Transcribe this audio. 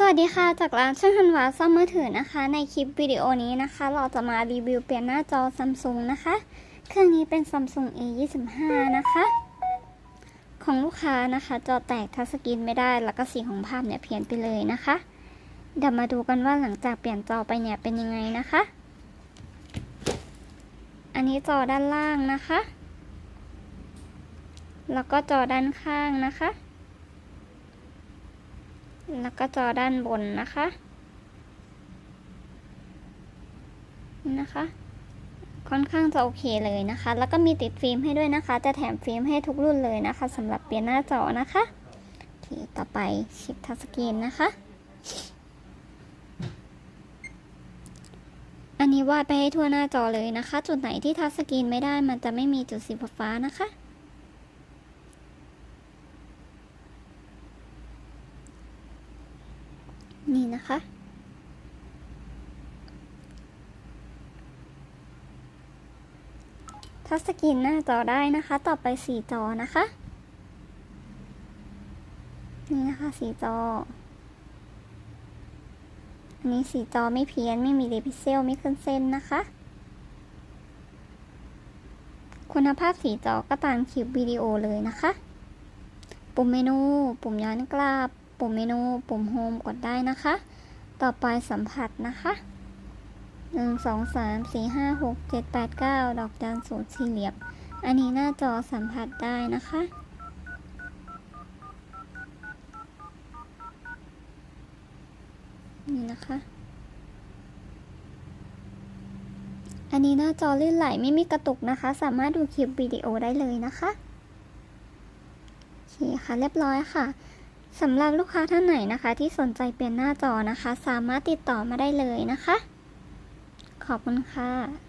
สวัสดีค่ะ จากร้านช่างฮันวาซ่อมมือถือนะคะ ในคลิปวิดีโอนี้นะคะ เราจะมารีวิวเปลี่ยนหน้าจอซัมซุงนะคะ เครื่องนี้เป็น Samsung A25 นะคะ ของลูกค้านะคะ จอแตกทัชสกรีนไม่ได้ แล้วก็สีของภาพเนี่ยเพี้ยนไปเลยนะคะ เดี๋ยวมาดูกันว่าหลังจากเปลี่ยนจอไปเนี่ยเป็นยังไงนะคะ อันนี้จอด้านล่างนะคะ แล้วก็จอด้านข้างนะคะ แล้วก็จอด้านบนนะคะนี่นะคะ ค่อนข้างจะโอเคเลยนะคะ แล้วก็มีติดฟิล์มให้ด้วยนะคะ จะแถมฟิล์มให้ทุกรุ่นเลยนะคะสำหรับเปลี่ยนหน้าจอนะคะโอเคต่อไปชิปทัชสกรีนนะคะ อันนี้วาดไปให้ทั่วหน้าจอเลยนะคะ จุดไหนที่ทัชสกรีนไม่ได้มันจะไม่มีจุดสีฟ้านะคะ นี่นะคะ ทัชสกรีนหน้าจอได้นะคะ ต่อไปสีจอนะคะ นี่นะคะสีจอ อันนี้สีจอไม่เพี้ยนไม่มีเดพิเซลไม่ขึ้นเส้นนะคะ คุณภาพสีจอก็ตามคลิปวิดีโอเลยนะคะ ปุ่มเมนู ปุ่มย้อนกลับ ปุ่มเมนู ปุ่มโฮมกดได้นะคะ ต่อไปสัมผัสนะคะหนึ่งสองสามสี่ห้าหกเจ็ดแปดเก้าดอกจันสูตรสี่เหลี่ยม อันนี้หน้าจอสัมผัสได้นะคะ นี่นะคะ อันนี้หน้าจอลื่นไหลไม่มีกระตุกนะคะ สามารถดูคลิปวิดีโอได้เลยนะคะ โอเคค่ะ เรียบร้อยค่ะ สำหรับลูกค้าท่านไหนนะคะ ที่สนใจเปลี่ยนหน้าจอนะคะ สามารถติดต่อมาได้เลยนะคะ ขอบคุณค่ะ